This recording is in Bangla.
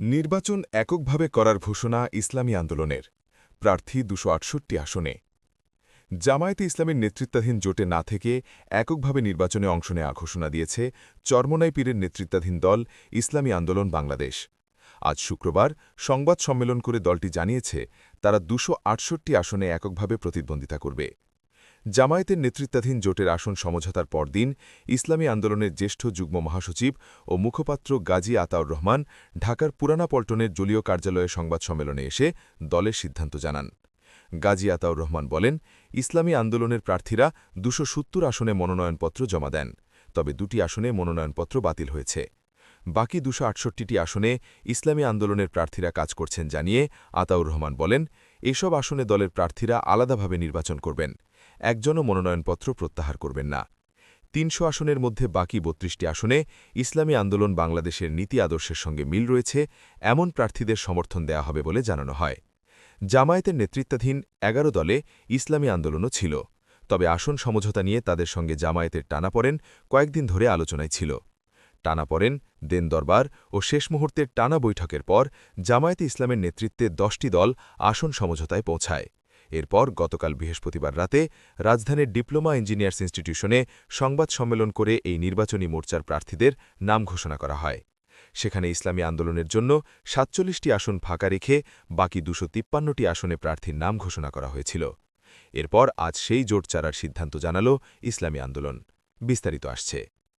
নির্বাচন এককভাবে করার ঘোষণা ইসলামী আন্দোলনের। প্রার্থী দুশো আসনে। জামায়াতে ইসলামের নেতৃত্বাধীন জোটে না থেকে এককভাবে নির্বাচনে অংশ নেওয়া ঘোষণা দিয়েছে চরমনাই পীরের নেতৃত্বাধীন দল ইসলামী আন্দোলন বাংলাদেশ। আজ শুক্রবার সংবাদ সম্মেলন করে দলটি জানিয়েছে, তারা দুশো আসনে এককভাবে প্রতিদ্বন্দ্বিতা করবে। জামায়াতের নেতৃত্বাধীন জোটের আসন সমঝোতার পরদিন ইসলামী আন্দোলনের জ্যেষ্ঠ যুগ্ম মহাসচিব ও মুখপাত্র গাজী আতাউর রহমান ঢাকার পুরানা পল্টনের জলীয় কার্যালয়ে সংবাদ সম্মেলনে এসে দলের সিদ্ধান্ত জানান। গাজী আতাউর রহমান বলেন, ইসলামী আন্দোলনের প্রার্থীরা দুশো আসনে মনোনয়নপত্র জমা দেন, তবে দুটি আসনে মনোনয়নপত্র বাতিল হয়েছে। বাকি দুশো আটষট্টিটি আসনে ইসলামী আন্দোলনের প্রার্থীরা কাজ করছেন জানিয়ে আতাউর রহমান বলেন, এসব আসনে দলের প্রার্থীরা আলাদাভাবে নির্বাচন করবেন, একজনও মনোনয়নপত্র প্রত্যাহার করবেন না। তিনশো আসনের মধ্যে বাকি বত্রিশটি আসনে ইসলামী আন্দোলন বাংলাদেশের নীতি আদর্শের সঙ্গে মিল রয়েছে, এমন প্রার্থীদের সমর্থন দেয়া হবে বলে জানানো হয়। জামায়াতের নেতৃত্বাধীন এগারো দলে ইসলামী আন্দোলনও ছিল, তবে আসন সমঝোতা নিয়ে তাদের সঙ্গে জামায়াতের টানাপড়েন কয়েকদিন ধরে আলোচনায় ছিল। টানাপড়েন দেন দরবার ও শেষ মুহূর্তের টানা বৈঠকের পর জামায়াতে ইসলামের নেতৃত্বে দশটি দল আসন সমঝোতায় পৌঁছায়। এরপর গতকাল বৃহস্পতিবার রাতে রাজধানীর ডিপ্লোমা ইঞ্জিনিয়ার্স ইনস্টিটিউশনে সংবাদ সম্মেলন করে এই নির্বাচনী মোর্চার প্রার্থীদের নাম ঘোষণা করা হয়। সেখানে ইসলামী আন্দোলনের জন্য সাতচল্লিশটি আসন ফাঁকা রেখে বাকি দুশো তিপ্পান্নটি আসনে প্রার্থীর নাম ঘোষণা করা হয়েছিল। এরপর আজ সেই জোট চারার সিদ্ধান্ত জানাল ইসলামী আন্দোলন। বিস্তারিত আসছে।